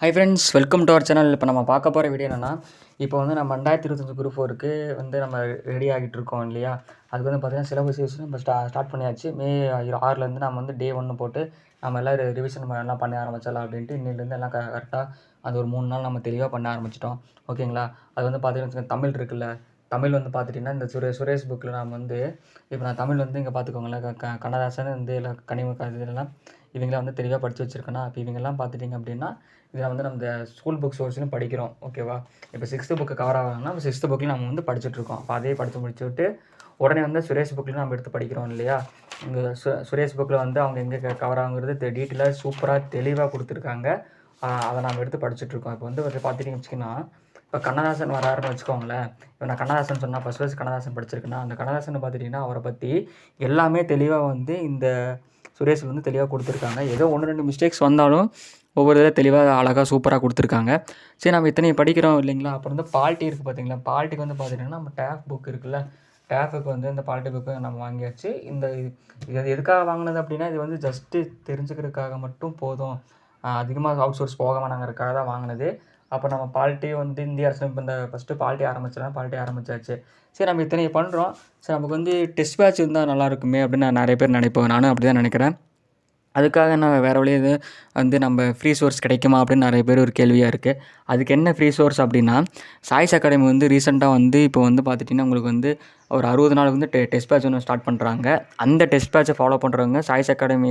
Hi friends welcome to our channel இப்போ நம்ம பார்க்க போகிற வீடியோ என்னென்னா இப்போ வந்து நம்ம ரெண்டாயிரத்தி இருபத்தஞ்சு குரூப் ஃபோருக்கு வந்து நம்ம ரெடி ஆகிட்டு இருக்கோம் இல்லையா? அதுக்கு வந்து பார்த்திங்கன்னா சிலபஸ் யூஸ் நம்ம ஸ்டா ஸ்டார்ட் பண்ணியாச்சு. மே ஆறுலேருந்து நம்ம வந்து டே ஒன்று போட்டு நம்ம எல்லாம் ரிவிஷன் எல்லாம் பண்ண ஆரம்பிச்சிடலாம் அப்படின்ட்டு இன்னிலேருந்து எல்லாம் க கரெக்டாக அது ஒரு மூணு நாள் நம்ம தெளிவாக பண்ண ஆரம்பிச்சிட்டோம். ஓகேங்களா? அது வந்து பார்த்தீங்கன்னா தமிழ் இருக்குல்ல. தமிழ் வந்து பார்த்துட்டிங்கன்னா இந்த சுரேஷ் சுரேஷ் புக்கில் நாம் வந்து இப்போ நான் தமிழ் வந்து இங்கே பார்த்துக்கோங்களேன் க கண்ணதாசன் வந்து எல்லாம் கனிம இதெல்லாம் இவங்களாம் வந்து தெளிவாக படித்து வச்சுருக்கேன்னா இப்போ இவங்கெல்லாம் பார்த்துட்டிங்க அப்படின்னா இதில் வந்து நம்ம ஸ்கூல் புக் சோர்ஸ்லையும் படிக்கிறோம். ஓகேவா இப்போ சிக்ஸ்த்து புக்கு கவர் ஆகணும்னா நம்ம சிக்ஸ்த்து புக்கில் நம்ம வந்து படிச்சுட்ருக்கோம் அப்போ அதே படித்து முடிச்சு விட்டு உடனே வந்து சுரேஷ் புக்கில் நம்ம எடுத்து படிக்கிறோம் இல்லையா? இங்கே சு சுரேஷ் புக்கில் வந்து அவங்க எங்கே கவர் ஆகுங்கிறது டீட்டெயிலாக சூப்பராக தெளிவாக கொடுத்துருக்காங்க. அதை நம்ம எடுத்து படிச்சுட்ருக்கோம் இப்போ வந்து பார்த்துட்டிங்க வச்சுக்கின்னா இப்போ கண்ணதாசன் வராருன்னு வச்சுக்கோங்களேன். இப்போ நான் கண்ணதாசன் சொன்னால் ஃபஸ்ட் ஃபஸ்ட் கண்ணதாசன் படிச்சிருக்கேன்னா அந்த கண்ணதாசன் பார்த்துட்டிங்கன்னா அவரை பற்றி எல்லாமே தெளிவாக வந்து இந்த சுரேஷ் வந்து தெளிவாக கொடுத்துருக்காங்க. ஏதோ ஒன்று ரெண்டு மிஸ்டேக்ஸ் வந்தாலும் ஒவ்வொரு இதில் தெளிவாக அழகாக சூப்பராக கொடுத்துருக்காங்க. சரி நம்ம இத்தனை படிக்கிறோம் இல்லைங்களா? அப்புறம் வந்து பால்ட்டி இருக்குது பார்த்தீங்களா பால்ட்டிக்கு வந்து பார்த்திங்கன்னா நம்ம டேஃப் புக் இருக்குல்ல? டேஃபுக்கு வந்து இந்த பால்ட்டி புக்கு நம்ம வாங்கியாச்சு. இந்த இது எதுக்காக வாங்கினது அப்படின்னா இது வந்து ஜஸ்ட்டு தெரிஞ்சுக்கிறதுக்காக மட்டும் போதும். அதிகமாக அவுட் சோர்ஸ் போகாமல் நாங்கள் இருக்காக தான் வாங்கினது. அப்போ நம்ம பால்ட்டி வந்து இந்திய அரசு இப்போ இந்த ஃபஸ்ட்டு பால்ட்டி ஆரம்பிச்சிடலாம் பால்ட்டி ஆரம்பிச்சாச்சு. சரி நம்ம இத்தனை பண்ணுறோம் சரி நமக்கு வந்து டெஸ்ட் பேட்ச் இருந்தால் நல்லா இருக்குமே அப்படின்னு நான் நிறைய பேர் நினைப்போம் நானும் அப்படி தான் நினைக்கிறேன். அதுக்காக நான் வேறு வழி எதுவும் வந்து நம்ம ஃப்ரீ சோர்ஸ் கிடைக்குமா அப்படின்னு நிறைய பேர் ஒரு கேள்வியாக இருக்குது அதுக்கு என்ன ஃப்ரீ சோர்ஸ் அப்படின்னா சாய்ஸ் அகாடமி வந்து ரீசெண்டாக வந்து இப்போ வந்து பார்த்துட்டிங்கன்னா உங்களுக்கு வந்து ஒரு அறுபது நாள் வந்து டெ டெஸ்ட் பேட்ச் ஒன்று ஸ்டார்ட் பண்ணுறாங்க அந்த டெஸ்ட் பேட்சை ஃபாலோ பண்ணுறவங்க சாய்ஸ் அகாடமி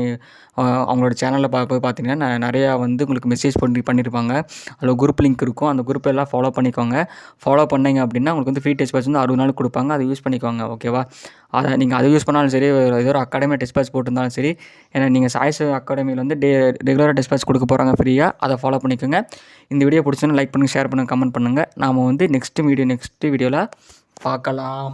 அவங்களோட சேனலில் பா போய் பார்த்தீங்கன்னா நிறையா வந்து உங்களுக்கு மெசேஜ் பண்ணி பண்ணியிருப்பாங்க அதில் குரூப் லிங்க் இருக்கும். அந்த குரூப் எல்லாம் ஃபாலோ பண்ணிக்கோங்க. ஃபாலோ பண்ணிங்க அப்படின்னா உங்களுக்கு வந்து ஃப்ரீ டெஸ்ட் பேட்ச் வந்து அறுபது நாள் கொடுப்பாங்க. அதை யூஸ் பண்ணிக்கோங்க. ஓகேவா அதை நீங்கள் அதை யூஸ் பண்ணாலும் சரி ஏதோ ஒரு அகாடமி டிஸ்பேச் போட்டிருந்தாலும் சரி ஏன்னா நீங்கள் சாய்ஸ் அகாடமியில் வந்து டே ரெகுலராக டிஸ்பேச் கொடுக்க போகிறாங்க ஃப்ரீயாக அதை ஃபாலோ பண்ணிக்கோங்க. இந்த வீடியோ பிடிச்சுன்னு லைக் பண்ணுங்கள் ஷேர் பண்ணுங்கள் கமெண்ட் பண்ணுங்கள் நாம் வந்து நெக்ஸ்ட்டு வீடியோ நெக்ஸ்ட்டு வீடியோவில் பார்க்கலாம்.